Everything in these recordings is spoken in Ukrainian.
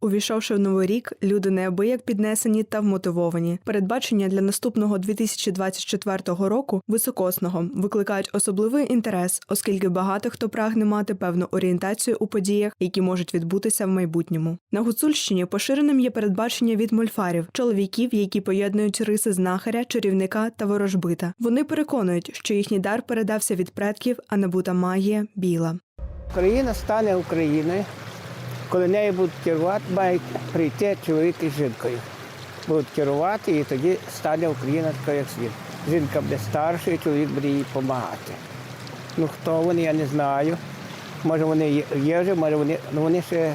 Увійшовши в новий рік, люди неабияк піднесені та вмотивовані. Передбачення для наступного 2024 року високосного викликають особливий інтерес, оскільки багато хто прагне мати певну орієнтацію у подіях, які можуть відбутися в майбутньому. На Гуцульщині поширеним є передбачення від мольфарів, чоловіків, які поєднують риси знахаря, чарівника та ворожбита. Вони переконують, що їхній дар передався від предків, а набута магія біла. Україна стане Україною, коли нею будуть керувати, мають прийти чоловік із жінкою. Будуть керувати, і тоді стане Україна така, як світ. Жінка буде старшою, чоловік буде їй допомагати. Ну хто вони, я не знаю. Може вони є вже, може вони, ну вони ще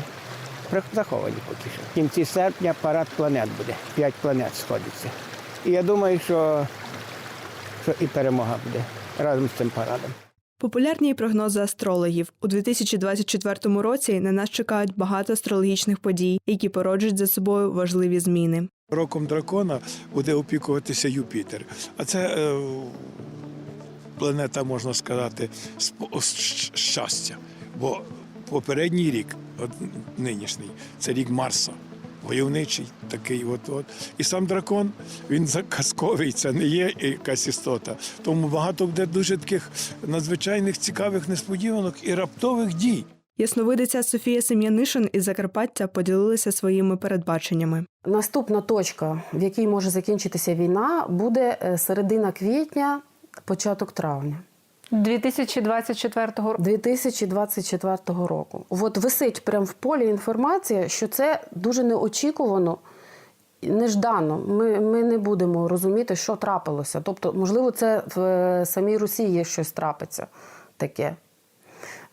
заховані поки що. В кінці серпня парад планет буде. П'ять планет сходиться. І я думаю, що, що і перемога буде разом з цим парадом. Популярні прогнози астрологів у 2024 році на нас чекають багато астрологічних подій, які породжують за собою важливі зміни. Роком дракона буде опікуватися Юпітер. А це е, планета, можна сказати, щастя. Бо попередній рік, от нинішній, це рік Марса. Войовничий такий, от от. І сам дракон, він казковий, це не є якась істота. Тому багато буде дуже таких надзвичайних цікавих несподіванок і раптових дій. Ясновидиця Софія Сем'янишин із Закарпаття поділилася своїми передбаченнями. Наступна точка, в якій може закінчитися війна, буде е, середина квітня, початок травня 2024 року. 2024 року. От висить прямо в полі інформація, що це дуже неочікувано. Неждано, ми, ми не будемо розуміти, що трапилося. Тобто, можливо, це в е, самій Росії щось трапиться таке,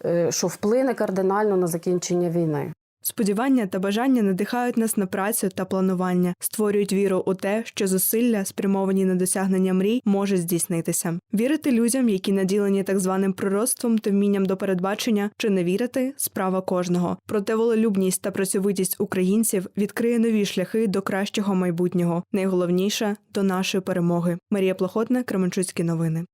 е, що вплине кардинально на закінчення війни. Сподівання та бажання надихають нас на працю та планування, створюють віру у те, що зусилля, спрямовані на досягнення мрій, може здійснитися. Вірити людям, які наділені так званим пророцтвом та вмінням до передбачення, чи не вірити справа кожного. Проте волелюбність та працьовитість українців відкриє нові шляхи до кращого майбутнього. Найголовніше до нашої перемоги. Марія Плохотна, Кременчуцькі новини.